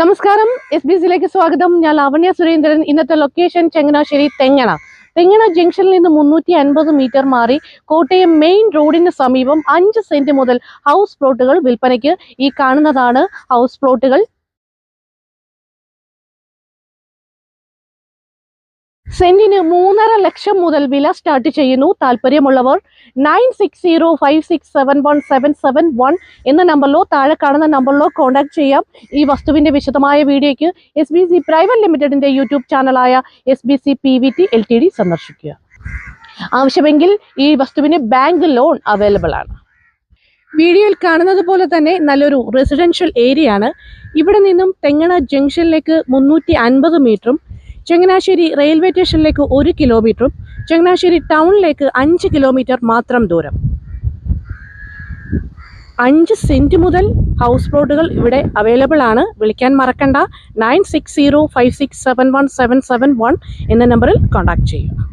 നമസ്കാരം. S B സിയിലേക്ക് സ്വാഗതം. ഞാൻ ലാവണ്യ സുരേന്ദ്രൻ. ഇന്നത്തെ ലൊക്കേഷൻ ചങ്ങനാശ്ശേരി തെങ്ങണ. തെങ്ങണ ജംഗ്ഷനിൽ നിന്ന് മുന്നൂറ്റി അൻപത് മീറ്റർ മാറി കോട്ടയം മെയിൻ റോഡിന് സമീപം അഞ്ച് സെന്റ് മുതൽ ഹൗസ് പ്ലോട്ടുകൾ വിൽപ്പനയ്ക്ക് ഈ കാണുന്നതാണ് ഹൗസ് പ്ലോട്ടുകൾ സെന്റിന് മൂന്നര ലക്ഷം മുതൽ വില സ്റ്റാർട്ട് ചെയ്യുന്നു. താല്പര്യമുള്ളവർ nine six zero five six seven one seven seven one എന്ന നമ്പറിലോ താഴെ കാണുന്ന നമ്പറിലോ കോൺടാക്ട് ചെയ്യാം. ഈ വസ്തുവിന്റെ വിശദമായ വീഡിയോയ്ക്ക് എസ് ബി സി പ്രൈവറ്റ് ലിമിറ്റഡിന്റെ YouTube ചാനലായ S B C P V T L T D സന്ദർശിക്കുക. ആവശ്യമെങ്കിൽ ഈ വസ്തുവിന് ബാങ്ക് ലോൺ അവൈലബിൾ ആണ്. വീഡിയോയിൽ കാണുന്നത് പോലെ തന്നെ നല്ലൊരു റെസിഡൻഷ്യൽ ഏരിയ ആണ്. ഇവിടെ നിന്നും തെങ്ങണ ജംഗ്ഷനിലേക്ക് മുന്നൂറ്റി അൻപത് മീറ്ററും ചങ്ങനാശ്ശേരി റെയിൽവേ സ്റ്റേഷനിലേക്ക് ഒരു കിലോമീറ്ററും ചങ്ങനാശ്ശേരി ടൗണിലേക്ക് അഞ്ച് കിലോമീറ്റർ മാത്രം ദൂരം. അഞ്ച് സെന്റ് മുതൽ ഹൗസ് പ്ലോട്ടുകൾ ഇവിടെ അവൈലബിൾ ആണ്. വിളിക്കാൻ മറക്കണ്ട. Nine six zero five six seven one seven seven one എന്ന നമ്പറിൽ കോൺടാക്ട് ചെയ്യുക.